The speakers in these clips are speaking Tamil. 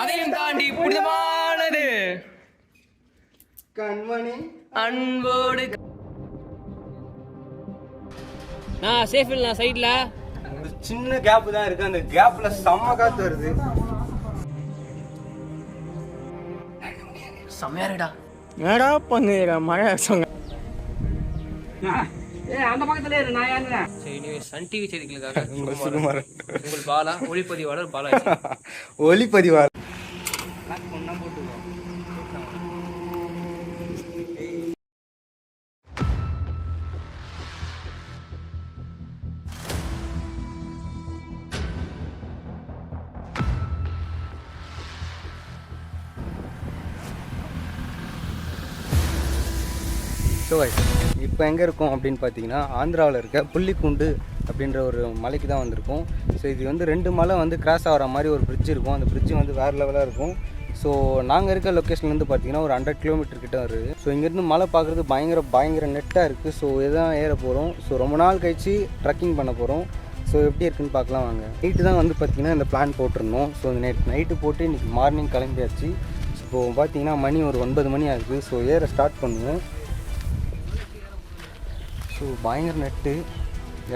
அதையும் தாண்டி புனிதமானது. கண்மணி. அன்போடு நான் சேஃப் இல்லை சைடில் ஒரு சின்ன கேப் தான் இருக்கு. அந்த கேப்ல செம்ம காத்து வருது. செம்மையாருடா என்னடா பண்ணுற மழை சொங்க சரி நீ சன் டிவி செய்திகளுக்காக சுகுமாரன். உங்கள் பாலா ஒளிப்பதிவாளர் பாலா ஒளிப்பதிவார் ஸோ இப்போ எங்கே இருக்கோம் அப்படின்னு பார்த்தீங்கன்னா ஆந்திராவில் இருக்க புள்ளிக்குண்டு அப்படின்ற ஒரு மலைக்கு தான் வந்திருக்கோம். ஸோ இது வந்து ரெண்டு மலை வந்து கிராஸ் ஆகிற மாதிரி ஒரு பிரிட்ஜ் இருக்கும். அந்த பிரிட்ஜ் வந்து வேறு லெவலாக இருக்கும். ஸோ நாங்கள் இருக்க லொக்கேஷன்லேருந்து பார்த்தீங்கன்னா ஒரு ஹண்ட்ரட் கிலோமீட்டர் கிட்ட வருது. ஸோ இங்கேருந்து மலை பார்க்குறது பயங்கர பயங்கர நெட்டாக இருக்குது ஸோ இதான் ஏற போகிறோம் ஸோ ரொம்ப நாள் கழிச்சு ட்ரக்கிங் பண்ண போகிறோம் ஸோ எப்படி இருக்குன்னு பார்க்கலாம் வாங்க. நைட்டு தான் வந்து பார்த்தீங்கன்னா இந்த பிளான் போட்டிருந்தோம். ஸோ இந்த நைட் நைட்டு போட்டு இன்றைக்கி மார்னிங் கிளம்பியாச்சு. இப்போது பார்த்தீங்கன்னா மணி ஒரு ஒன்பது மணி ஆகுது. ஸோ ஏற ஸ்டார்ட் பண்ணுவோம். ஸோ பயங்கர நெட்டு.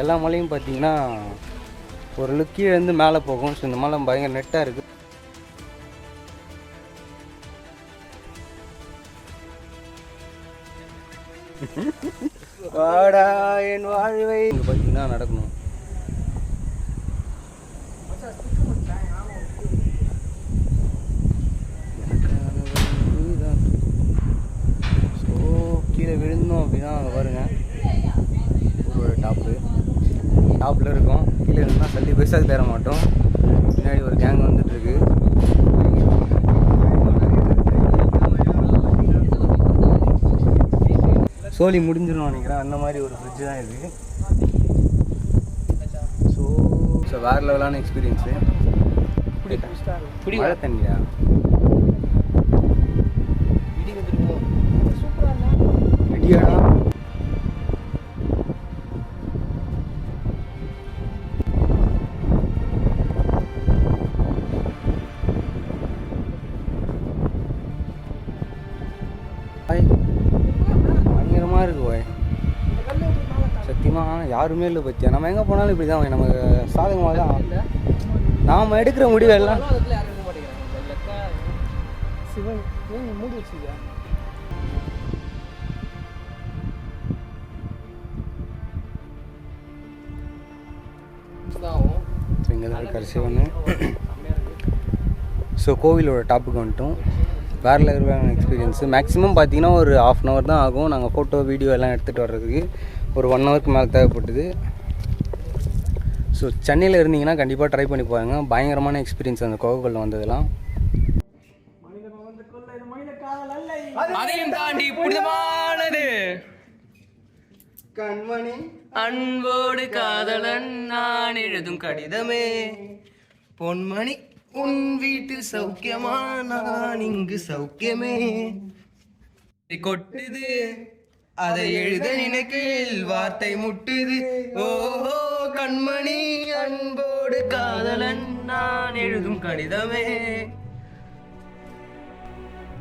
எல்லா மலையும் பார்த்தீங்கன்னா ஒரு லுக் கீழே இருந்து மேலே போகும். ஸோ இந்த மலை பயங்கர நெட்டாக இருக்குது வாடா என் வாழ்வை. இங்கே பார்த்தீங்கன்னா நடக்கணும். ஸோ கீழே விழுந்தோம் அப்படின்னா அங்கே பாருங்க ஒரு டாப்பு டாப்பில் இருக்கும். கீழே இருந்தால் தள்ளி பெருசாக தேர மாட்டோம். பின்னாடி ஒரு கேங் வந்துட்டு இருக்கு சோலி முடிஞ்சிடும் நினைக்கிறேன். அந்த மாதிரி ஒரு ஃப்ரிட்ஜ் தான் இது. ஸோ ஸோ வேறு லெவலான எக்ஸ்பீரியன்ஸு மழை தண்ணியா? இடியாடா? பயங்கரமாக இருக்கு ஓய் சத்தியமாக யாருமே இல்லை பத்தியா? நம்ம எங்கே போனாலும் இப்படி தான் நமக்கு சாதகமாக தான் நாம் எடுக்கிற முடிவு எல்லாம் சிவன் மூடி ஸோ இங்கே தான் இருக்கார் சிவன். ஸோ கோவிலோட டாப்புக்கு வந்துட்டோம். வேறு லெவலான எக்ஸ்பீரியன்ஸு மேக்ஸிமம் பார்த்தீங்கன்னா ஒரு ஆஃப் அன் ஹவர் தான் ஆகும். நாங்கள் ஃபோட்டோ வீடியோ எல்லாம் எடுத்துகிட்டு வர்றதுக்கு. ஒரு ஒன் ஹவருக்கு மேலே தேவைப்பட்டது. ஸோ சென்னையில் இருந்தீங்கன்னா கண்டிப்பாக ட்ரை பண்ணி பாருங்க. பயங்கரமான எக்ஸ்பீரியன்ஸ் அந்த கோவிலில் வந்ததெல்லாம். அதையும் தாண்டி புனிதமானது. கண்மணி. அன்போடு காதலன் நான் எழுதும் கடிதமே. பொன்மணி. உன் வீட்டு சௌக்கியமா நான் இங்கு சௌக்கியமே. கொட்டுது அதை எழுத நினைக்கில் வார்த்தை முட்டுது. ஓஹோ கண்மணி அன்போடு காதலன் நான் எழுதும் கடிதமே.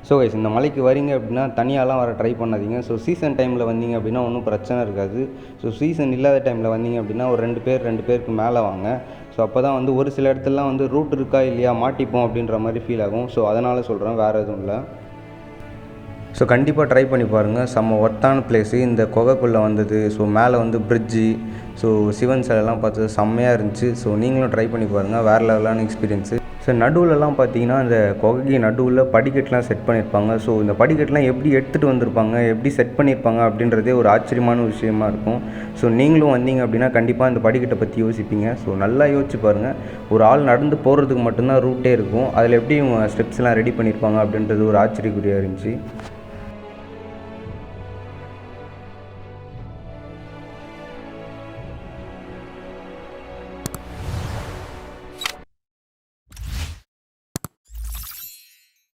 ஸோ கைஸ் இந்த மலைக்கு வரீங்க அப்படின்னா தனியாலாம் வர ட்ரை பண்ணாதீங்க. ஸோ சீசன் டைமில் வந்தீங்க அப்படின்னா ஒன்றும் பிரச்சனை இருக்காது. ஸோ சீசன் இல்லாத டைமில் வந்தீங்க அப்படின்னா ஒரு ரெண்டு பேர் ரெண்டு பேருக்கு மேலே வாங்க. ஸோ அப்போ தான் வந்து ஒரு சில இடத்துலலாம் வந்து ரூட் இருக்கா இல்லையா மாட்டிப்போம் அப்படின்ற மாதிரி ஃபீல் ஆகும். ஸோ அதனால் சொல்கிறேன் வேறு எதுவும் இல்லை. ஸோ கண்டிப்பாக ட்ரை பண்ணி பாருங்கள் செம்ம ஒர்த்தான பிளேஸு இந்த குகைக்குள்ளே வந்தது. ஸோ மேலே வந்து பிரிட்ஜு ஸோ சிவன் சிலைலாம் பார்த்தது செம்மையாக இருந்துச்சு. ஸோ நீங்களும் ட்ரை பண்ணி பாருங்கள் வேறு லெவலான எக்ஸ்பீரியன்ஸு ஸோ நடுவுலலாம் பார்த்தீங்கன்னா அந்த குகைக்கு நடுவில் படிக்கட்டுலாம் செட் பண்ணியிருப்பாங்க ஸோ இந்த படிக்கட்டுலாம் எப்படி எடுத்துகிட்டு வந்திருப்பாங்க? எப்படி செட் பண்ணியிருப்பாங்க அப்படின்றதே ஒரு ஆச்சரியமான விஷயமா இருக்கும். ஸோ நீங்களும் வந்தீங்க அப்படின்னா கண்டிப்பாக இந்த படிக்கட்டை பற்றி யோசிப்பீங்க. ஸோ நல்லா யோசிச்சு பாருங்கள் ஒரு ஆள் நடந்து போகிறதுக்கு மட்டும்தான் ரூட்டே இருக்கும். அதில் எப்படி இவங்க ஸ்டெப்ஸ்லாம் ரெடி பண்ணியிருப்பாங்க அப்படின்றது ஒரு ஆச்சரியக்குறியாக இருந்துச்சு.